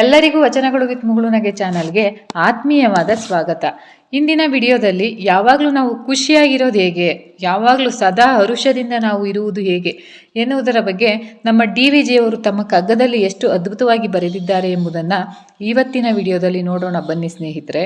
ಎಲ್ಲರಿಗೂ ವಚನಗಳು ವಿತ್ ಮುಗುಳುನಗೆ ಚಾನಲ್ಗೆ ಆತ್ಮೀಯವಾದ ಸ್ವಾಗತ. ಇಂದಿನ ವಿಡಿಯೋದಲ್ಲಿ ಯಾವಾಗಲೂ ನಾವು ಖುಷಿಯಾಗಿರೋದು ಹೇಗೆ, ಯಾವಾಗಲೂ ಸದಾ ಹರುಷದಿಂದ ನಾವು ಇರುವುದು ಹೇಗೆ ಎನ್ನುವುದರ ಬಗ್ಗೆ ನಮ್ಮ ಡಿ ವಿ ಜಿಯವರು ತಮ್ಮ ಕಗ್ಗದಲ್ಲಿ ಎಷ್ಟು ಅದ್ಭುತವಾಗಿ ಬರೆದಿದ್ದಾರೆ ಎಂಬುದನ್ನು ಇವತ್ತಿನ ವಿಡಿಯೋದಲ್ಲಿ ನೋಡೋಣ ಬನ್ನಿ ಸ್ನೇಹಿತರೆ.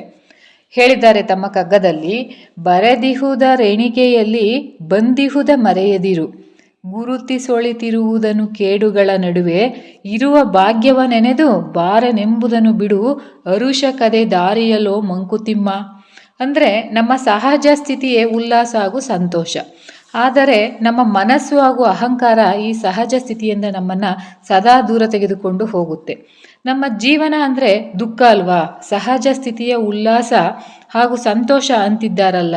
ಹೇಳಿದ್ದಾರೆ ತಮ್ಮ ಕಗ್ಗದಲ್ಲಿ, ಬರೆದಿಹುದ ರೇಣಿಕೆಯಲ್ಲಿ ಬಂದಿಹುದ ಮರೆಯದಿರು. ಗುರುತಿಸೊಳಿತಿರುವುದನ್ನು ಕೇಡುಗಳ ನಡುವೆ ಇರುವ ಭಾಗ್ಯವ ನೆನೆದು ಬಾರನೆಂಬುದನ್ನು ಬಿಡು, ಅರುಷ ಕದೆ ದಾರಿಯಲೋ ಮಂಕುತಿಮ್ಮ. ಅಂದರೆ ನಮ್ಮ ಸಹಜ ಸ್ಥಿತಿಯೇ ಉಲ್ಲಾಸ ಹಾಗೂ ಸಂತೋಷ. ಆದರೆ ನಮ್ಮ ಮನಸ್ಸು ಹಾಗೂ ಅಹಂಕಾರ ಈ ಸಹಜ ಸ್ಥಿತಿಯಿಂದ ನಮ್ಮನ್ನು ಸದಾ ದೂರ ತೆಗೆದುಕೊಂಡು ಹೋಗುತ್ತೆ. ನಮ್ಮ ಜೀವನ ಅಂದರೆ ದುಃಖ ಅಲ್ವಾ? ಸಹಜ ಸ್ಥಿತಿಯ ಉಲ್ಲಾಸ ಹಾಗೂ ಸಂತೋಷ ಅಂತಿದ್ದಾರಲ್ಲ.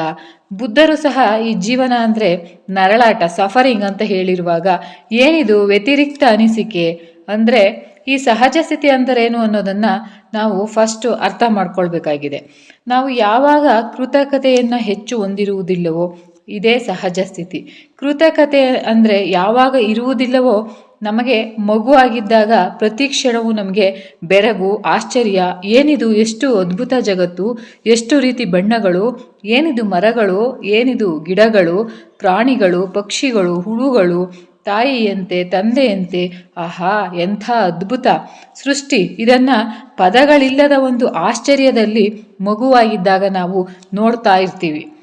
ಬುದ್ಧರು ಸಹ ಈ ಜೀವನ ಅಂದರೆ ನರಳಾಟ ಸಫರಿಂಗ್ ಅಂತ ಹೇಳಿರುವಾಗ ಏನಿದು ವ್ಯತಿರಿಕ್ತ ಅನಿಸಿಕೆ? ಅಂದರೆ ಈ ಸಹಜ ಸ್ಥಿತಿ ಅಂದರೇನು ಅನ್ನೋದನ್ನು ನಾವು ಫಸ್ಟು ಅರ್ಥ ಮಾಡ್ಕೊಳ್ಬೇಕಾಗಿದೆ. ನಾವು ಯಾವಾಗ ಕೃತಕತೆಯನ್ನು ಹೆಚ್ಚು ಹೊಂದಿರುವುದಿಲ್ಲವೋ, ಇದೇ ಸಹಜ ಸ್ಥಿತಿ. ಕೃತಕತೆ ಅಂದರೆ ಯಾವಾಗ ಇರುವುದಿಲ್ಲವೋ ನಮಗೆ ಮಗು ಆಗಿದ್ದಾಗ ಪ್ರತಿ ಕ್ಷಣವೂ ನಮಗೆ ಬೆರಗು, ಆಶ್ಚರ್ಯ, ಏನಿದು ಎಷ್ಟು ಅದ್ಭುತ ಜಗತ್ತು, ಎಷ್ಟು ರೀತಿ ಬಣ್ಣಗಳು, ಏನಿದು ಮರಗಳು, ಏನಿದು ಗಿಡಗಳು, ಪ್ರಾಣಿಗಳು, ಪಕ್ಷಿಗಳು, ಹುಳುಗಳು, ತಾಯಿಯಂತೆ, ತಂದೆಯಂತೆ, ಆಹಾ, ಎಂಥ ಅದ್ಭುತ. ಸೃಷ್ಟಿ, ಇದನ್ನು ಪದಗಳಿಲ್ಲದ ಒಂದು ಆಶ್ಚರ್ಯದಲ್ಲಿ ಮಗುವಾಗಿದ್ದಾಗ ನಾವು ನೋಡ್ತಾ ಇರ್ತೀವಿ.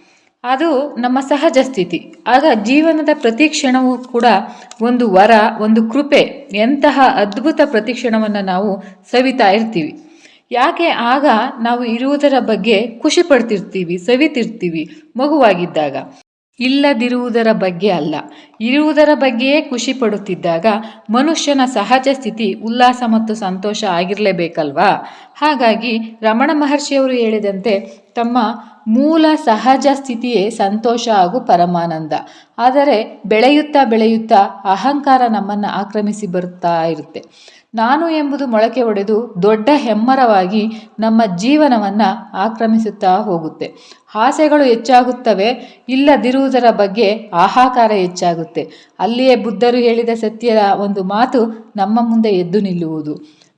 ಅದು ನಮ್ಮ ಸಹಜ ಸ್ಥಿತಿ. ಆಗ ಜೀವನದ ಪ್ರತಿ ಕ್ಷಣವೂ ಕೂಡ ಒಂದು ವರ, ಒಂದು ಕೃಪೆ, ಎಂತಹ ಅದ್ಭುತ ಪ್ರತಿ ಕ್ಷಣವನ್ನು ನಾವು ಸವಿತಾ ಇರ್ತೀವಿ. ಯಾಕೆ ಆಗ ನಾವು ಇರುವುದರ ಬಗ್ಗೆ ಖುಷಿ ಪಡ್ತಿರ್ತೀವಿ, ಸವಿತಿರ್ತೀವಿ, ಮಗುವಾಗಿದ್ದಾಗ. ಇಲ್ಲದಿರುವುದರ ಬಗ್ಗೆ ಅಲ್ಲ. ಇರುವುದರ ಬಗ್ಗೆಯೇ ಖುಷಿ ಪಡುತ್ತಿದ್ದಾಗ ಮನುಷ್ಯನ ಸಹಜ ಸ್ಥಿತಿ ಉಲ್ಲಾಸ ಮತ್ತು ಸಂತೋಷ ಆಗಿರಲೇಬೇಕಲ್ವಾ? ಹಾಗಾಗಿ ರಮಣ ಮಹರ್ಷಿಯವರು ಹೇಳಿದಂತೆ ತಮ್ಮ ಮೂಲ ಸಹಜ ಸ್ಥಿತಿಯೇ ಸಂತೋಷ ಹಾಗೂ ಪರಮಾನಂದ. ಆದರೆ ಬೆಳೆಯುತ್ತಾ ಬೆಳೆಯುತ್ತಾ ಅಹಂಕಾರ ನಮ್ಮನ್ನು ಆಕ್ರಮಿಸಿ ಬರುತ್ತಾ ಇರುತ್ತೆ. ನಾನು ಎಂಬುದು ಮೊಳಕೆ ಒಡೆದು ದೊಡ್ಡ ಹೆಮ್ಮರವಾಗಿ ನಮ್ಮ ಜೀವನವನ್ನು ಆಕ್ರಮಿಸುತ್ತಾ ಹೋಗುತ್ತೆ. ಆಸೆಗಳು ಹೆಚ್ಚಾಗುತ್ತವೆ, ಇಲ್ಲದಿರುವುದರ ಬಗ್ಗೆ ಆಹಾಕಾರ ಹೆಚ್ಚಾಗುತ್ತೆ. ಅಲ್ಲಿಯೇ ಬುದ್ಧರು ಹೇಳಿದ ಸತ್ಯದ ಒಂದು ಮಾತು ನಮ್ಮ ಮುಂದೆ ಎದ್ದು ನಿಲ್ಲುವುದು.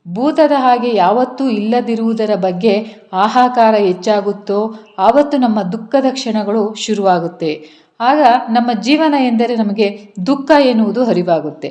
ಭೂತದ ಹಾಗೆ ಯಾವತ್ತೂ ಇಲ್ಲದಿರುವುದರ ಬಗ್ಗೆ ಆಹಾಕಾರ ಹೆಚ್ಚಾಗುತ್ತೋ ಆವತ್ತು ನಮ್ಮ ದುಃಖದ ಕ್ಷಣಗಳು ಶುರುವಾಗುತ್ತೆ. ಆಗ ನಮ್ಮ ಜೀವನ ಎಂದರೆ ನಮಗೆ ದುಃಖ ಎನ್ನುವುದು ಅರಿವಾಗುತ್ತೆ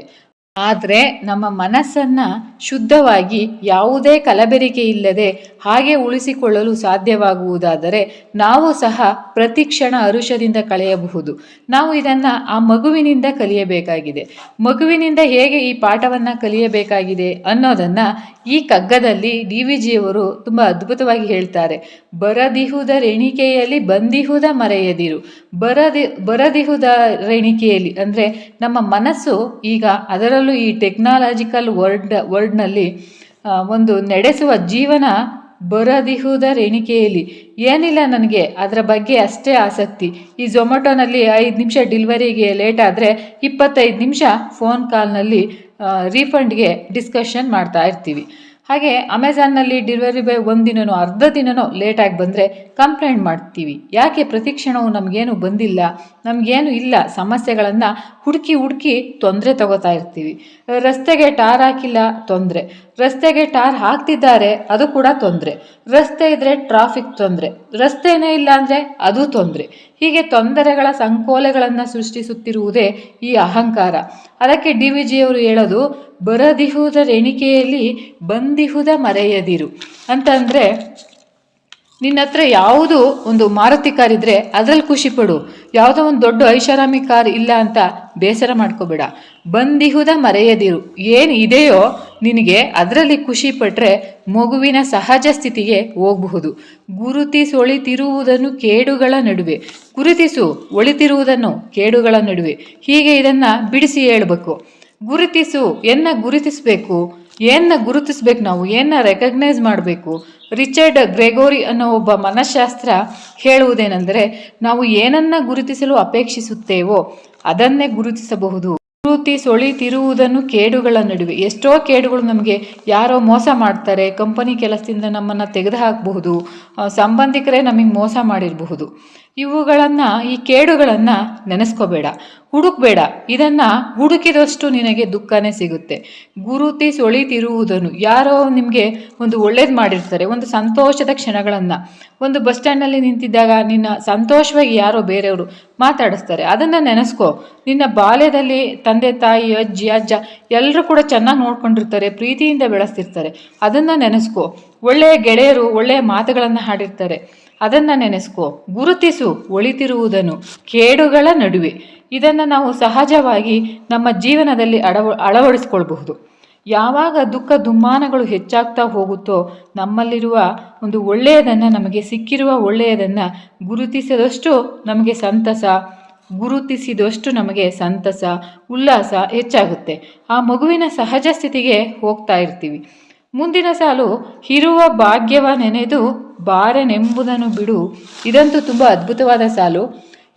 ಆದರೆ ನಮ್ಮ ಮನಸ್ಸನ್ನು ಶುದ್ಧವಾಗಿ ಯಾವುದೇ ಕಲಬೆರಿಕೆ ಇಲ್ಲದೆ ಹಾಗೆ ಉಳಿಸಿಕೊಳ್ಳಲು ಸಾಧ್ಯವಾಗುವುದಾದರೆ ನಾವು ಸಹ ಪ್ರತಿ ಕ್ಷಣ ಅರುಷದಿಂದ ಕಳೆಯಬಹುದು. ನಾವು ಇದನ್ನು ಆ ಮಗುವಿನಿಂದ ಕಲಿಯಬೇಕಾಗಿದೆ. ಮಗುವಿನಿಂದ ಹೇಗೆ ಈ ಪಾಠವನ್ನು ಕಲಿಯಬೇಕಾಗಿದೆ ಅನ್ನೋದನ್ನು ಈ ಕಗ್ಗದಲ್ಲಿ ಡಿ ವಿ ಜಿಯವರು ತುಂಬ ಅದ್ಭುತವಾಗಿ ಹೇಳ್ತಾರೆ. ಬರದಿಹುದ ರೆಣಿಕೆಯಲ್ಲಿ ಬಂದಿಹುದ ಮರೆಯದಿರು. ಬರದಿ, ಬರದಿಹುದ ರೆಣಿಕೆಯಲ್ಲಿ ಅಂದರೆ ನಮ್ಮ ಮನಸ್ಸು ಈಗ ಅದರಲ್ಲೂ ಈ ಟೆಕ್ನಾಲಜಿಕಲ್ ವರ್ಡ್ ವರ್ಡ್ನಲ್ಲಿ ಒಂದು ನಡೆಸುವ ಜೀವನ ಬರದಿಹುದ ಎಣಿಕೆಯಲ್ಲಿ ಏನಿಲ್ಲ ನನಗೆ, ಅದರ ಬಗ್ಗೆ ಅಷ್ಟೇ ಆಸಕ್ತಿ. ಈ ಝೊಮ್ಯಾಟೋನಲ್ಲಿ ಐದು ನಿಮಿಷ ಡೆಲಿವರಿಗೆ ಲೇಟ್ ಆದರೆ ಇಪ್ಪತ್ತೈದು ನಿಮಿಷ ಫೋನ್ ಕಾಲ್ನಲ್ಲಿ ರೀಫಂಡ್ಗೆ ಡಿಸ್ಕಷನ್ ಮಾಡ್ತಾ ಇರ್ತೀವಿ. ಹಾಗೆ ಅಮೆಝಾನ್ನಲ್ಲಿ ಡೆಲಿವರಿ ಬಾಯ್ ಒಂದು ದಿನನೋ ಅರ್ಧ ದಿನನೋ ಲೇಟಾಗಿ ಬಂದರೆ ಕಂಪ್ಲೇಂಟ್ ಮಾಡ್ತೀವಿ. ಯಾಕೆ ಪ್ರತಿ ಕ್ಷಣವು ನಮಗೇನು ಬಂದಿಲ್ಲ? ನಮಗೇನು ಇಲ್ಲ? ಸಮಸ್ಯೆಗಳನ್ನು ಹುಡುಕಿ ಹುಡುಕಿ ತೊಂದರೆ ತಗೋತಾ ಇರ್ತೀವಿ. ರಸ್ತೆಗೆ ಟಾರ್ ಹಾಕಿಲ್ಲ? ತೊಂದರೆ. ರಸ್ತೆಗೆ ಟಾರ್ ಹಾಕ್ತಿದ್ದಾರೆ, ಅದು ಕೂಡ ತೊಂದರೆ. ರಸ್ತೆ ಇದ್ದರೆ ಟ್ರಾಫಿಕ್ ತೊಂದರೆ. ರಸ್ತೆನೇ ಇಲ್ಲ ಅಂದರೆ ಅದು ತೊಂದರೆ. ಹೀಗೆ ತೊಂದರೆಗಳ ಸಂಕೋಲೆಗಳನ್ನು ಸೃಷ್ಟಿಸುತ್ತಿರುವುದೇ ಈ ಅಹಂಕಾರ. ಅದಕ್ಕೆ ಡಿ ವಿ ಜಿಯವರು ಹೇಳೋದು, ಬರದಿಹುದ ಎಣಿಕೆಯಲ್ಲಿ ಬಂದಿಹುದ ಮರೆಯದಿರು. ಅಂತಂದರೆ, ನಿನ್ನ ಹತ್ರ ಯಾವುದು ಒಂದು ಮಾರುತಿ ಕಾರ್ ಇದ್ದರೆ ಅದರಲ್ಲಿ ಖುಷಿ ಪಡು. ಯಾವುದೋ ಒಂದು ದೊಡ್ಡ ಐಷಾರಾಮಿ ಕಾರ್ ಇಲ್ಲ ಅಂತ ಬೇಸರ ಮಾಡ್ಕೋಬೇಡ. ಬಂದಿಹುದ ಮರೆಯದಿರು. ಏನು ಇದೆಯೋ ನಿನಗೆ ಅದರಲ್ಲಿ ಖುಷಿ ಪಟ್ಟರೆ ಮಗುವಿನ ಸಹಜ ಸ್ಥಿತಿಗೆ ಹೋಗಬಹುದು. ಗುರುತಿಸೊಳಿತಿರುವುದನ್ನು ಕೇಡುಗಳ ನಡುವೆ. ಗುರುತಿಸು, ಒಳಿತಿರುವುದನ್ನು ಕೇಡುಗಳ ನಡುವೆ. ಹೀಗೆ ಇದನ್ನು ಬಿಡಿಸಿ ಹೇಳಬೇಕು. ಗುರುತಿಸು, ಎನ್ನ ಗುರುತಿಸಬೇಕು? ಏನ್ನ ಗುರುತಿಸ್ಬೇಕು ನಾವು? ಏನ್ನ ರೆಕಗ್ನೈಸ್ ಮಾಡಬೇಕು? ರಿಚರ್ಡ್ ಗ್ರೆಗೋರಿ ಅನ್ನೋ ಒಬ್ಬ ಮನಃಶಾಸ್ತ್ರ ಹೇಳುವುದೇನೆಂದರೆ, ನಾವು ಏನನ್ನ ಗುರುತಿಸಲು ಅಪೇಕ್ಷಿಸುತ್ತೇವೋ ಅದನ್ನೇ ಗುರುತಿಸಬಹುದು. ಗುರುತಿ ಸೊಳಿತಿರುವುದನ್ನು ಕೇಡುಗಳ ನಡುವೆ. ಎಷ್ಟೋ ಕೇಡುಗಳು ನಮಗೆ ಯಾರೋ ಮೋಸ ಮಾಡ್ತಾರೆ, ಕಂಪನಿ ಕೆಲಸದಿಂದ ನಮ್ಮನ್ನು ತೆಗೆದು ಹಾಕಬಹುದು ಸಂಬಂಧಿಕರೇ ನಮಗೆ ಮೋಸ ಮಾಡಿರಬಹುದು. ಇವುಗಳನ್ನು, ಈ ಕೇಡುಗಳನ್ನು ನೆನೆಸ್ಕೋಬೇಡ, ಹುಡುಕ್ಬೇಡ. ಇದನ್ನು ಹುಡುಕಿದಷ್ಟು ನಿನಗೆ ದುಃಖನೇ ಸಿಗುತ್ತೆ. ಗುರುತಿ ಸೊಳಿತಿರುವುದನ್ನು ಯಾರೋ ನಿಮಗೆ ಒಂದು ಒಳ್ಳೇದು ಮಾಡಿರ್ತಾರೆ, ಒಂದು ಸಂತೋಷದ ಕ್ಷಣಗಳನ್ನು. ಒಂದು ಬಸ್ ಸ್ಟ್ಯಾಂಡಲ್ಲಿ ನಿಂತಿದ್ದಾಗ ನಿನ್ನ ಸಂತೋಷವಾಗಿ ಯಾರೋ ಬೇರೆಯವರು ಮಾತಾಡಿಸ್ತಾರೆ. ಅದನ್ನು ನೆನೆಸ್ಕೋ. ನಿನ್ನ ಬಾಲ್ಯದಲ್ಲಿ ತಂದೆ, ತಾಯಿ, ಅಜ್ಜಿ, ಅಜ್ಜ ಎಲ್ಲರೂ ಕೂಡ ಚೆನ್ನಾಗಿ ನೋಡ್ಕೊಂಡಿರ್ತಾರೆ, ಪ್ರೀತಿಯಿಂದ ಬೆಳೆಸ್ತಿರ್ತಾರೆ. ಅದನ್ನು ನೆನೆಸ್ಕೋ. ಒಳ್ಳೆಯ ಗೆಳೆಯರು ಒಳ್ಳೆಯ ಮಾತುಗಳನ್ನು ಹಾಡಿರ್ತಾರೆ. ಅದನ್ನು ನೆನೆಸ್ಕೋ. ಗುರುತಿಸು, ಒಳಿತಿರುವುದನ್ನು. ಕೇಡುಗಳ ನಡುವೆ. ಇದನ್ನು ನಾವು ಸಹಜವಾಗಿ ನಮ್ಮ ಜೀವನದಲ್ಲಿ ಅಳವ, ಅಳವಡಿಸ್ಕೊಳ್ಬಹುದು. ಯಾವಾಗ ದುಃಖ ದುಮ್ಮಾನಗಳು ಹೆಚ್ಚಾಗ್ತಾ ಹೋಗುತ್ತೋ, ನಮ್ಮಲ್ಲಿರುವ ಒಂದು ಒಳ್ಳೆಯದನ್ನು ನಮಗೆ ಸಿಕ್ಕಿರುವ ಒಳ್ಳೆಯದನ್ನು ಗುರುತಿಸಿದಷ್ಟು ನಮಗೆ ಸಂತಸ, ಗುರುತಿಸಿದಷ್ಟು ನಮಗೆ ಸಂತಸ, ಉಲ್ಲಾಸ ಹೆಚ್ಚಾಗುತ್ತೆ. ಆ ಮಗುವಿನ ಸಹಜ ಸ್ಥಿತಿಗೆ ಹೋಗ್ತಾ ಇರ್ತೀವಿ. ಮುಂದಿನ ಸಾಲು ಇರುವ ಭಾಗ್ಯವ ನೆನೆದು ಬಾರೆನೆಂಬುದನ್ನು ಬಿಡು. ಇದಂತೂ ತುಂಬ ಅದ್ಭುತವಾದ ಸಾಲು.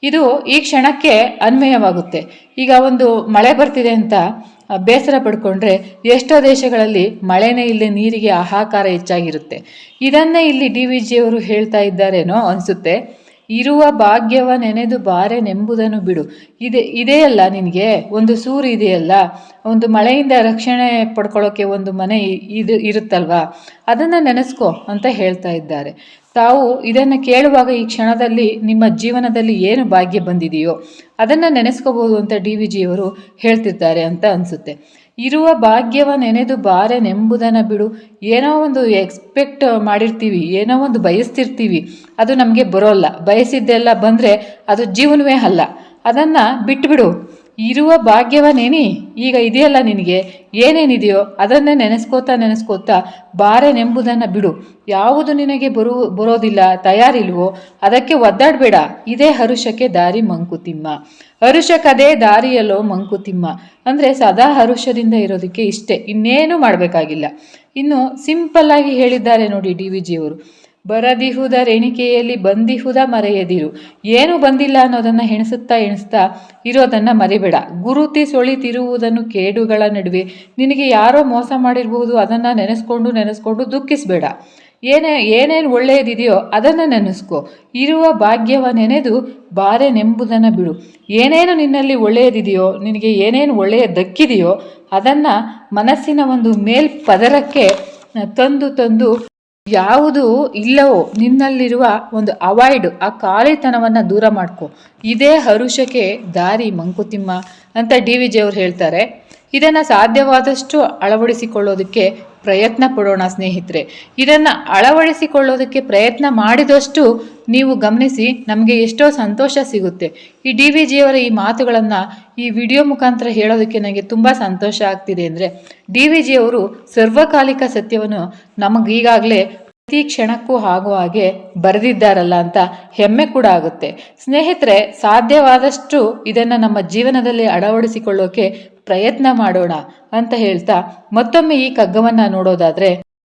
ಇದು ಈ ಕ್ಷಣಕ್ಕೆ ಅನ್ವಯವಾಗುತ್ತೆ. ಈಗ ಒಂದು ಮಳೆ ಬರ್ತಿದೆ ಅಂತ ಬೇಸರ ಪಡ್ಕೊಂಡ್ರೆ ಎಷ್ಟೋ ದೇಶಗಳಲ್ಲಿ ಮಳೆನೇ ಇಲ್ಲದೆ ನೀರಿಗೆ ಹಾಹಾಕಾರ ಹೆಚ್ಚಾಗಿರುತ್ತೆ. ಇದನ್ನೇ ಇಲ್ಲಿ ಡಿ ವಿ ಜಿಯವರು ಹೇಳ್ತಾ ಇದ್ದಾರೇನೋ ಅನಿಸುತ್ತೆ. ಇರುವ ಭಾಗ್ಯವ ನೆನೆದು ಬಾರೆನೆಂಬುದನ್ನು ಬಿಡು. ಇದೆ ಇದೆಯಲ್ಲ ನಿನಗೆ? ಒಂದು ಸೂರು ಇದೆಯಲ್ಲ? ಒಂದು ಮಳೆಯಿಂದ ರಕ್ಷಣೆ ಪಡ್ಕೊಳ್ಳೋಕ್ಕೆ ಒಂದು ಮನೆ ಇದು ಇರುತ್ತಲ್ವಾ? ಅದನ್ನು ನೆನೆಸ್ಕೊ ಅಂತ ಹೇಳ್ತಾ ಇದ್ದಾರೆ. ತಾವು ಇದನ್ನು ಕೇಳುವಾಗ ಈ ಕ್ಷಣದಲ್ಲಿ ನಿಮ್ಮ ಜೀವನದಲ್ಲಿ ಏನು ಭಾಗ್ಯ ಬಂದಿದೆಯೋ ಅದನ್ನು ನೆನೆಸ್ಕೋಬೋದು ಅಂತ ಡಿ ವಿ ಜಿಯವರು ಹೇಳ್ತಿರ್ತಾರೆ ಅಂತ ಅನಿಸುತ್ತೆ. ಇರುವ ಭಾಗ್ಯವ ನೆನೆದು ಬಾರೆನೆಂಬುದನ್ನು ಬಿಡು. ಏನೋ ಒಂದು ಎಕ್ಸ್ಪೆಕ್ಟ್ ಮಾಡಿರ್ತೀವಿ, ಏನೋ ಒಂದು ಬಯಸ್ತಿರ್ತೀವಿ, ಅದು ನಮಗೆ ಬರೋಲ್ಲ. ಬಯಸಿದ್ದೆಲ್ಲ ಬಂದರೆ ಅದು ಜೀವನವೇ ಅಲ್ಲ. ಅದನ್ನು ಬಿಟ್ಬಿಡು. ಇರುವ ಭಾಗ್ಯವನೇನಿ ಈಗ ಇದೆಯಲ್ಲ ನಿನಗೆ. ಏನೇನಿದೆಯೋ ಅದನ್ನೇ ನೆನೆಸ್ಕೋತಾ ನೆನೆಸ್ಕೋತಾ ಬಾರೆನೆಂಬುದನ್ನು ಬಿಡು. ಯಾವುದು ನಿನಗೆ ಬರು, ಬರೋದಿಲ್ಲ, ತಯಾರಿಲ್ವೋ ಅದಕ್ಕೆ ಒದ್ದಾಡಬೇಡ. ಇದೇ ಹರುಷಕ್ಕೆ ದಾರಿ ಮಂಕುತಿಮ್ಮ. ಹರುಷಕ್ಕದೇ ದಾರಿಯಲ್ಲೋ ಮಂಕುತಿಮ್ಮ. ಅಂದರೆ ಸದಾ ಹರುಷದಿಂದ ಇರೋದಕ್ಕೆ ಇಷ್ಟೇ. ಇನ್ನೇನು ಮಾಡಬೇಕಾಗಿಲ್ಲ. ಇನ್ನು ಸಿಂಪಲ್ಲಾಗಿ ಹೇಳಿದ್ದಾರೆ ನೋಡಿ ಡಿ ವಿ ಜಿಯವರು. ಬರದಿಹುದ ರೆಣಿಕೆಯಲ್ಲಿ ಬಂದಿಹುದ ಮರೆಯದಿರು. ಏನು ಬಂದಿಲ್ಲ ಅನ್ನೋದನ್ನು ಹೆಣಿಸುತ್ತಾ ಎಣಿಸ್ತಾ ಇರೋದನ್ನು ಮರಿಬೇಡ. ಗುರುತಿ ಸೊಳಿತಿರುವುದನ್ನು ಕೇಡುಗಳ ನಡುವೆ. ನಿನಗೆ ಯಾರೋ ಮೋಸ ಮಾಡಿರಬಹುದು ಅದನ್ನು ನೆನೆಸ್ಕೊಂಡು ನೆನೆಸ್ಕೊಂಡು ದುಃಖಿಸಬೇಡ. ಏನೇ, ಏನೇನು ಒಳ್ಳೆಯದಿದೆಯೋ ಅದನ್ನು ನೆನೆಸ್ಕೊ. ಇರುವ ಭಾಗ್ಯವ ನೆನೆದು ಬಾರೆನೆಂಬುದನ್ನು ಬಿಡು. ಏನೇನು ನಿನ್ನಲ್ಲಿ ಒಳ್ಳೆಯದಿದೆಯೋ, ನಿನಗೆ ಏನೇನು ಒಳ್ಳೆಯ ದಕ್ಕಿದೆಯೋ ಅದನ್ನು ಮನಸ್ಸಿನ ಒಂದು ಮೇಲ್ಪದರಕ್ಕೆ ತಂದು ತಂದು ಯಾವುದು ಇಲ್ಲವೋ ನಿನ್ನಲ್ಲಿರುವ ಒಂದು ಅವಾಯ್ಡ್, ಆ ಖಾಲಿತನವನ್ನು ದೂರ ಮಾಡ್ಕೊ. ಇದೇ ಹರುಷಕ್ಕೆ ದಾರಿ ಮಂಕುತಿಮ್ಮ ಅಂತ ಡಿ ವಿ ಜಿ ಅವ್ರು ಹೇಳ್ತಾರೆ. ಇದನ್ನು ಸಾಧ್ಯವಾದಷ್ಟು ಅಳವಡಿಸಿಕೊಳ್ಳೋದಕ್ಕೆ ಪ್ರಯತ್ನ ಪಡೋಣ ಸ್ನೇಹಿತರೆ. ಇದನ್ನು ಅಳವಡಿಸಿಕೊಳ್ಳೋದಕ್ಕೆ ಪ್ರಯತ್ನ ಮಾಡಿದಷ್ಟು ನೀವು ಗಮನಿಸಿ ನಮಗೆ ಎಷ್ಟೋ ಸಂತೋಷ ಸಿಗುತ್ತೆ. ಈ ಡಿ ವಿ ಜಿಯವರ ಈ ಮಾತುಗಳನ್ನು ಈ ವಿಡಿಯೋ ಮುಖಾಂತರ ಹೇಳೋದಕ್ಕೆ ನನಗೆ ತುಂಬ ಸಂತೋಷ ಆಗ್ತಿದೆ ಅಂದರೆ ಡಿ ವಿ ಜಿಯವರು ಸರ್ವಕಾಲಿಕ ಸತ್ಯವನ್ನು ನಮಗೀಗಾಗಲೇ ಪ್ರತಿ ಕ್ಷಣಕ್ಕೂ ಆಗುವ ಹಾಗೆ ಬರೆದಿದ್ದಾರಲ್ಲ ಅಂತ ಹೆಮ್ಮೆ ಕೂಡ ಆಗುತ್ತೆ. ಸ್ನೇಹಿತರೆ, ಸಾಧ್ಯವಾದಷ್ಟು ಇದನ್ನು ನಮ್ಮ ಜೀವನದಲ್ಲಿ ಅಳವಡಿಸಿಕೊಳ್ಳೋಕೆ ಪ್ರಯತ್ನ ಮಾಡೋಣ ಅಂತ ಹೇಳ್ತಾ ಮತ್ತೊಮ್ಮೆ ಈ ಕಗ್ಗವನ್ನು ನೋಡೋದಾದ್ರೆ,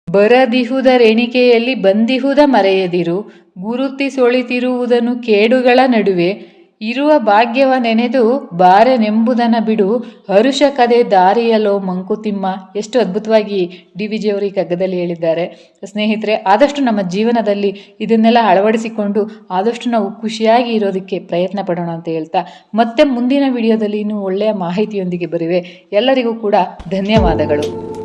ಬರದಿಹುದ ರೆಣಿಕೆಯಲ್ಲಿ ಬಂದಿಹುದ ಮರೆಯದಿರು ಗುರುತಿಸೊಳಿತಿರುವುದನ್ನು ಕೇಡುಗಳ ನಡುವೆ ಇರುವ ಭಾಗ್ಯವ ನೆನೆದು ಬಾರೆನೆಂಬುದನ್ನು ಬಿಡು. ಹರುಷ ಕದೆ ದಾರಿಯಲೋ ಮಂಕುತಿಮ್ಮ. ಎಷ್ಟು ಅದ್ಭುತವಾಗಿ ಡಿ ವಿ ಜಿಯವರು ಈ ಕಗ್ಗದಲ್ಲಿ ಹೇಳಿದ್ದಾರೆ. ಸ್ನೇಹಿತರೆ, ಆದಷ್ಟು ನಮ್ಮ ಜೀವನದಲ್ಲಿ ಇದನ್ನೆಲ್ಲ ಅಳವಡಿಸಿಕೊಂಡು ಆದಷ್ಟು ನಾವು ಖುಷಿಯಾಗಿ ಇರೋದಕ್ಕೆ ಪ್ರಯತ್ನ ಪಡೋಣ ಅಂತ ಹೇಳ್ತಾ ಮತ್ತೆ ಮುಂದಿನ ವಿಡಿಯೋದಲ್ಲಿ ಇನ್ನೂ ಒಳ್ಳೆಯ ಮಾಹಿತಿಯೊಂದಿಗೆ ಬರುವೆ. ಎಲ್ಲರಿಗೂ ಕೂಡ ಧನ್ಯವಾದಗಳು.